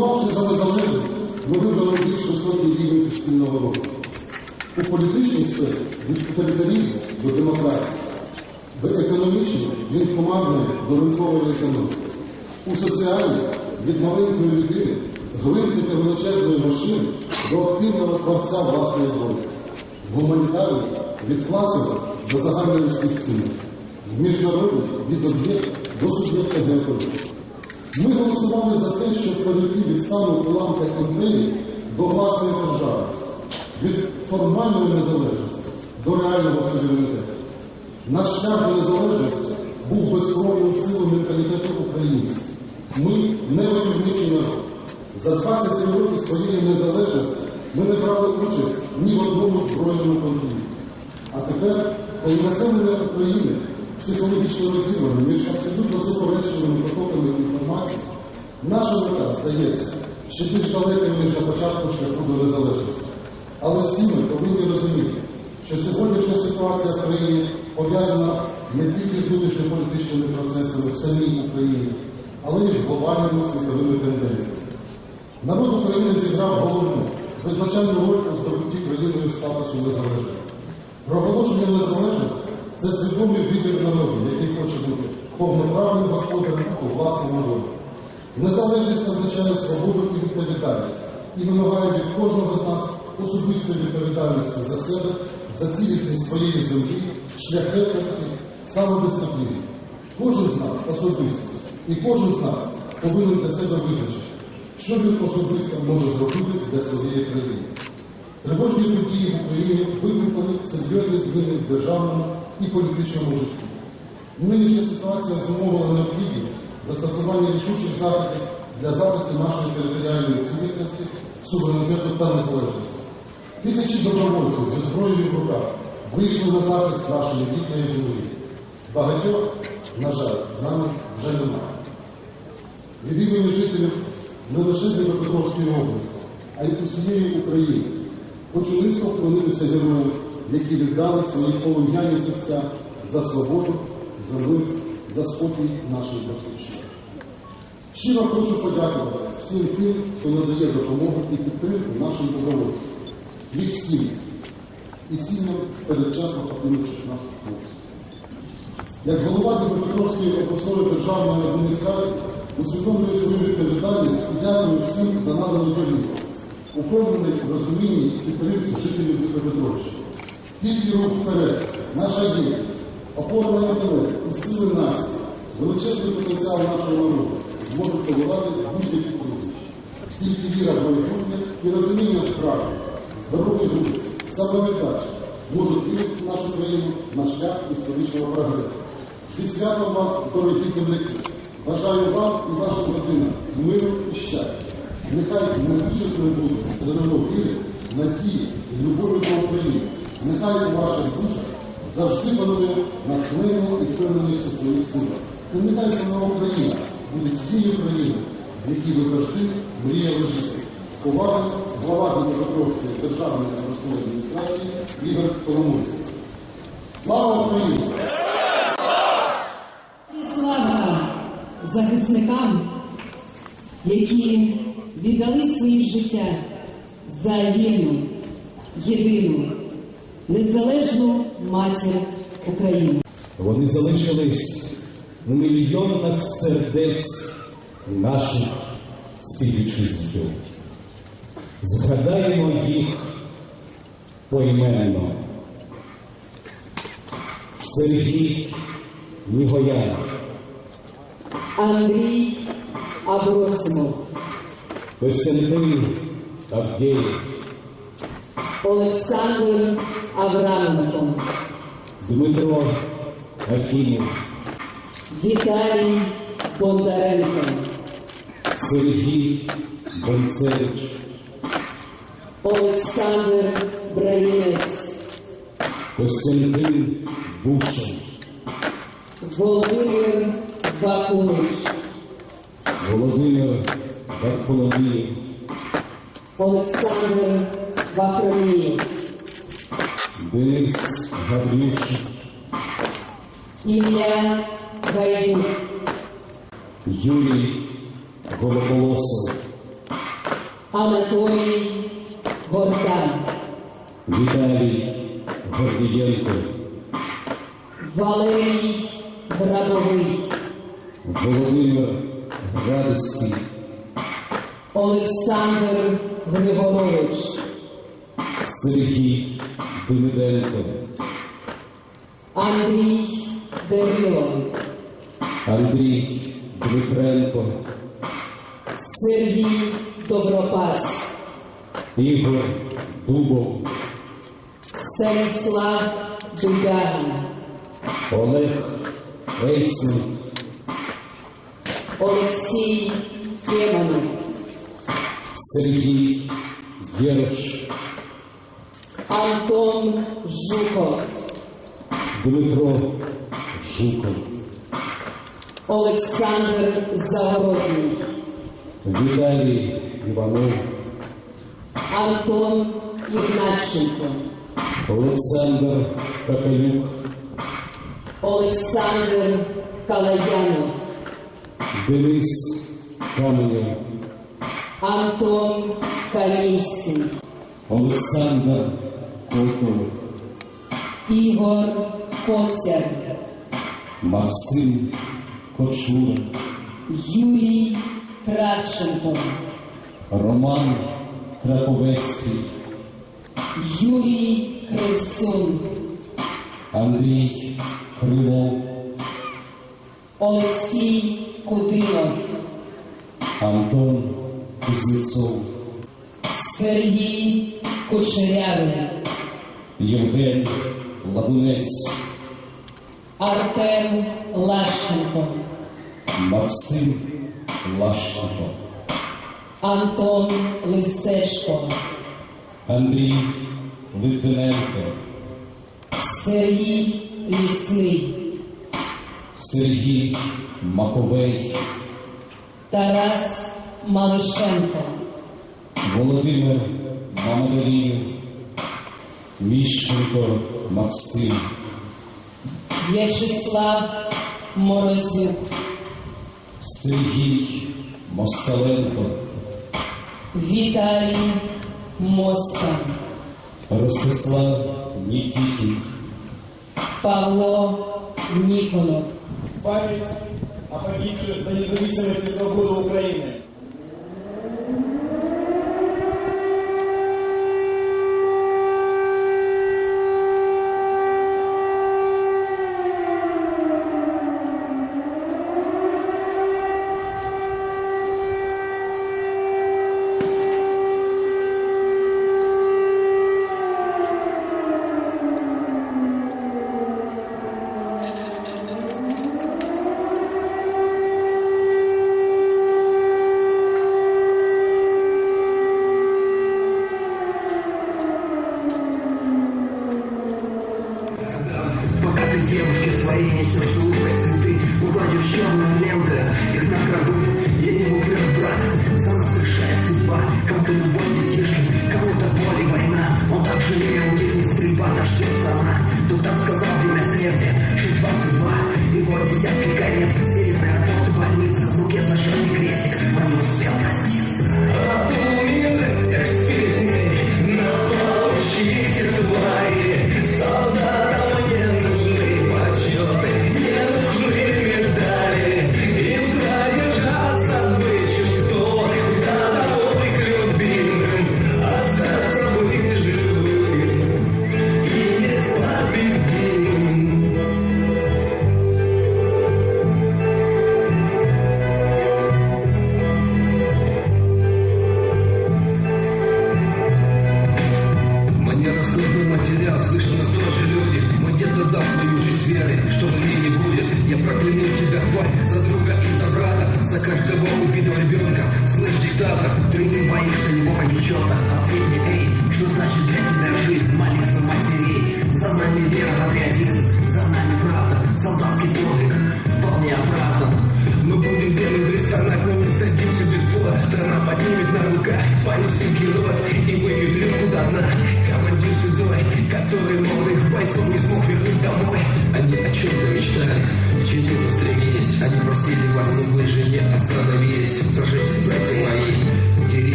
Проголосувавши за незалежність, ми вибрали більш високий рівень суспільного розвитку. У політичній сфері від тоталітарізму до демократії, в економічній від командної до ринкової економіки, у соціальній від маленької людини, гвинтика величезної машини до активного творця власної долі, в гуманітарній від класів до загальнолюдських цінностей, в міжнародній від об'єкта до суб'єкта геополітики. Ми голосували за те, щоб перейти від стану ламках імперії до власної державності, від формальної незалежності до реального суверенітету. Наш шлях до незалежності був безкровним силом менталітету українців. Ми не войовничий народ. За 23 роки своєї незалежності ми не брали участь ні в одному збройному конфлікті. А тепер, коли населення України психологічно розірване між абсолютно суперечливими потоками інформації, наша мета стається ще більш далекою, ніж на початку шляху до незалежності. Але всі ми повинні розуміти, що сьогоднішня ситуація в країні пов'язана не тільки з внутрішньополітичними процесами в самій Україні, але й з глобальними світовими тенденціями. Народ України зіграв головну, визначальну роль у здобутті країною статусу незалежності. Проголошення незалежності це свідомий вибір народу, який хоче бути повноправним господарем у власному домі. Незалежність означає свободу і відповідальність і вимагає від кожного з нас особистої відповідальності за себе, за цілісність своєї землі, шляхетності, самодисципліни. Кожен з нас особисто і кожен з нас повинен для себе визначити, що він особисто може зробити для своєї країни. Тривожні події в Україні викликали серйозні зміни в державному і політичному житті. Нинішня ситуація зумовила необхідність застосування рішучих заходів для захисту нашої територіальної цілісності, суверенітету та незалежності. Тисячі добровольців зі зброєю в руках вийшли на захист нашої рідної землі. Багатьох, на жаль, з нами вже немає. Від імені жителів не лише Дніпропетровської області, а й усієї України. Хочу низько вклонитися героям, які віддали свої полум'яні серця за свободу, за мир, за спокій нашої батьківщини. Щиро хочу подякувати всім тим, хто надає допомогу і підтримку нашим добровольцям, їх всім і сім'ям передчасно покинув 16 хлопців. Як голова Дніпропетровської обласної державної адміністрації усвідомлюю свою відповідальність і дякую всім за надану довіру, упевнений в розумінні і підтримці жителів Дніпропетровщини. Тільки рух вперед, наша єдність, опора на інтелект і сили нації, величезний потенціал нашого народу зможуть подолати будь-які труднощі. Тільки віра в майбутнє і розуміння справи, здоровий дух, самовіддача можуть вивести нашу країну на шлях історичного прогресу. Зі святом вас, дорогі земляки! Бажаю вам і вашим родинам миру і щастя. Нехай невичерпним буде зерно віри, надії і любові до України. Нехай у ваших душах завжди панує натхнення і впевненість у своїх силах. Нехай сама Україна буде тією країною, в якій ви завжди мріяли жити. З повагою глава Дніпропетровської державної обласної адміністрації Ігор Коломойський. Слава Україні! Слава захисникам, які віддали своє життя за вільну, єдину, незалежну матір України. Вони залишились у мільйонах сердець наших співвітчизників. Згадаємо їх поіменно. Сергій Нігоян, Андрій Абросимов, Костянтин Авдєєв, Олександр Авраменко, Дмитро Акімов, Віталій Бондаренко, Сергій Бонцевич, Олександр Браїнець, Костянтин Бушин, Володимир Бакунич, Володимир Варфоломієв, Олександр Вахромієв, Денис Гаврюш, Ілля Гайдук, Юрій Голополосов, Анатолій Гордан, Віталій Гордієнко, Валерій Грабовий, Володимир Градський, Олександр Григорович, Сергій Демиденко, Андрій Дерило, Андрій Дмитренко, Сергій Добропас, Ігор Дубов, Станіслав Дудягин, Олег Ейсман, Олексій Кеманов, Сергій Єрош, Антон Жуков, Дмитро Жуков, Олександр Загородній, Віталій Іванов, Антон Ігначенко, Олександр Какалюк, Олександр Калаянов, Денис Каменєв, Антон Камійський, Олександр Ігор Коцяр, Максим Кочура, Юрій Кравченко, Роман Краповецький, Юрій Кривсун, Андрій Крилов, Олексій Кудинов, Антон Кузнецов, Сергій Кучерявий, Євген Лабунець, Артем Лащенко, Максим Лащенко, Антон Лисечко, Андрій Литвиненко, Сергій Лісний, Сергій Маковей, Тарас Малишенко, Володимир Мамадалієв, Міщенко Максим, В'ячеслав Морозюк, Сергій Москаленко, Віталій Моска, Ростислав Нікітін, Павло Ніколов, Пам'ять, а пам'ять за незалежність свободу України. da extinção do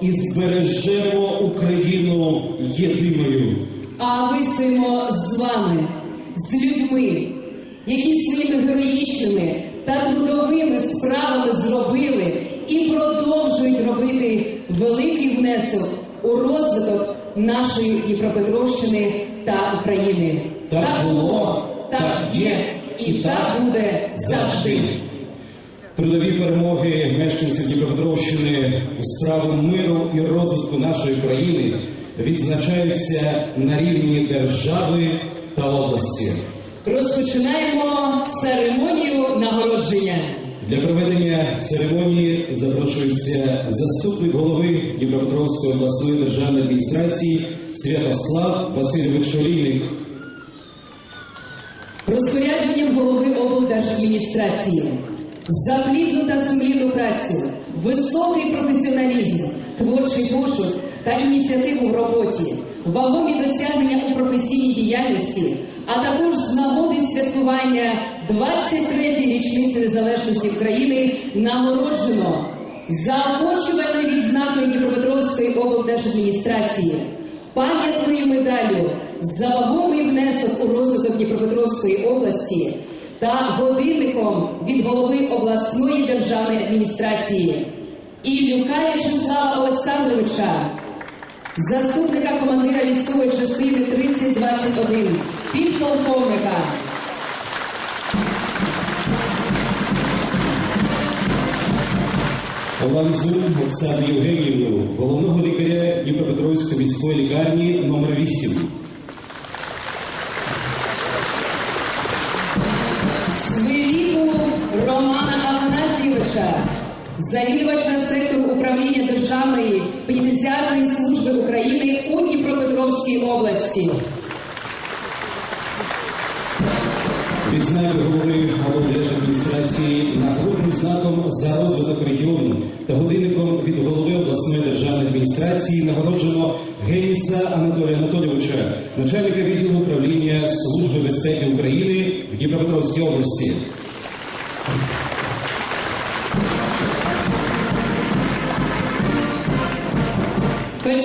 і збережемо Україну єдиною. А висимо з вами України відзначаються на рівні держави та області. Розпочинаємо церемонію нагородження. Для проведення церемонії запрошується заступник голови Дніпропетровської обласної державної адміністрації Святослав Васильович Олійник. Розпорядженням голови облдержадміністрації за плідну та сумлінну працю, високий професіоналізм, творчий пошук та ініціативу в роботі, вагомі досягнення у професійній діяльності, а також з нагоди святкування 23-ї річниці незалежності України нагороджено заохочувальною відзнакою Дніпропетровської облдержадміністрації, пам'ятною медаллю за вагомий внесок у розвиток Дніпропетровської області. Та годинником від голови обласної державної адміністрації Іллюка В'ячеслава Олександровича заступника командира військової частини 3021, підполковника. Ланзун Оксану Євгенівну, головного лікаря Дніпропетровської міської лікарні номер 8 Свиріку Романа Афанасьєвича, завідувача сектору управління Державної пенітенціарної служби України у Дніпропетровській області. Відзнаки голови облдержадміністрації нагрудним знаком за розвиток регіону та годинником від голови обласної державної адміністрації нагороджено Геніса Анатолія Анатолійовича, начальника відділу управління Служби безпеки України в Дніпропетровській області.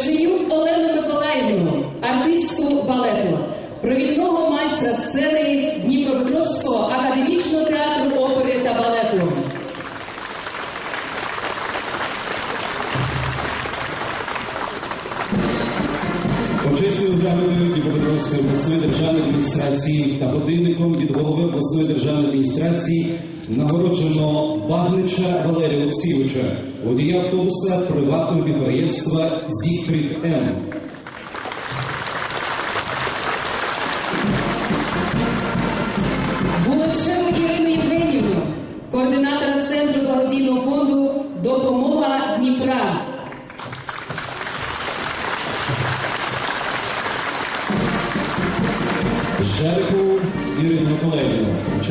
Печенюк Олену Миколаївну, артистку балету, провідного майстра сцени Дніпропетровського академічного театру опери та балету. Почесною грамотою Дніпропетровської обласної державної адміністрації та годинником від голови обласної державної адміністрації нагороджено Багнича Валерія Олексійовича, водія автобуса приватного підприємства Зігфрід М.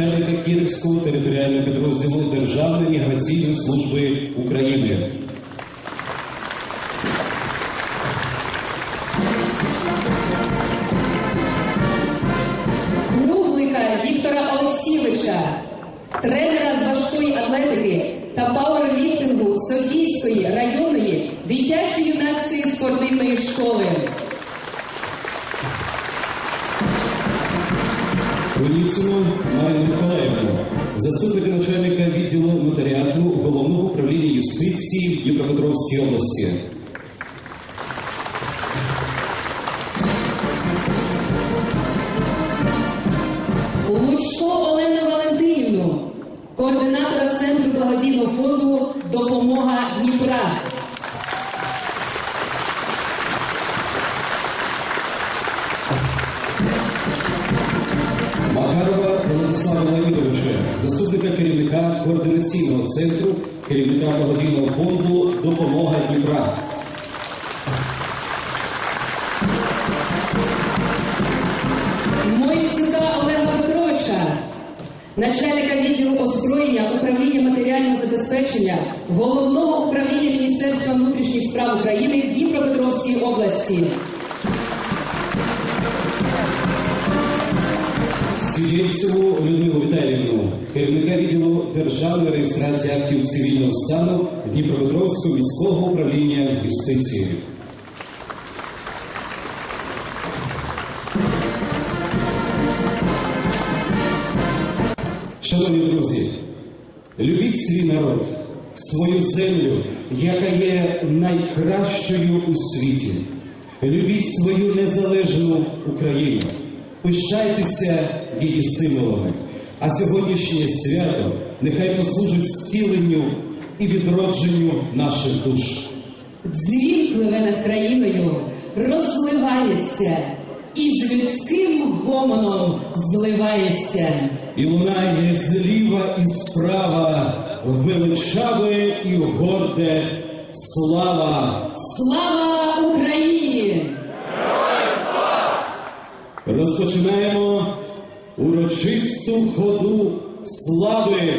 начальника Кіровського територіального підрозділу Державної міграційної служби України. Круглика Віктора Олексійовича, тренера з важкої атлетики та пауерліфтингу Софійської районної дитячо-юнацької спортивної школи. Куніцину Марину Миколаївну, заступника начальника відділу нотаріату Головного управління юстиції в Дніпропетровській області. Координаційного центру, керівника благодійного фонду Допомога Дніпра. Мойсюка Олега Петровича, начальника відділу озброєння управління матеріального забезпечення головного управління Міністерства внутрішніх справ України в Дніпропетровській області. Сідєвцеву Людмилу Віталіївну, керівника відділу державної реєстрації актів цивільного стану Дніпропетровського міського управління юстиції. Шановні друзі, любіть свій народ, свою землю, яка є найкращою у світі. Любіть свою незалежну Україну. Пишайтеся її символами. А сьогоднішнє свято нехай послужить зціленню і відродженню наших душ. Дзвін пливе над країною, розливається і з людським гомоном зливається. І лунає зліва і справа величаве і горде слава. Слава Україні! Розпочинаємо урочисту ходу слави.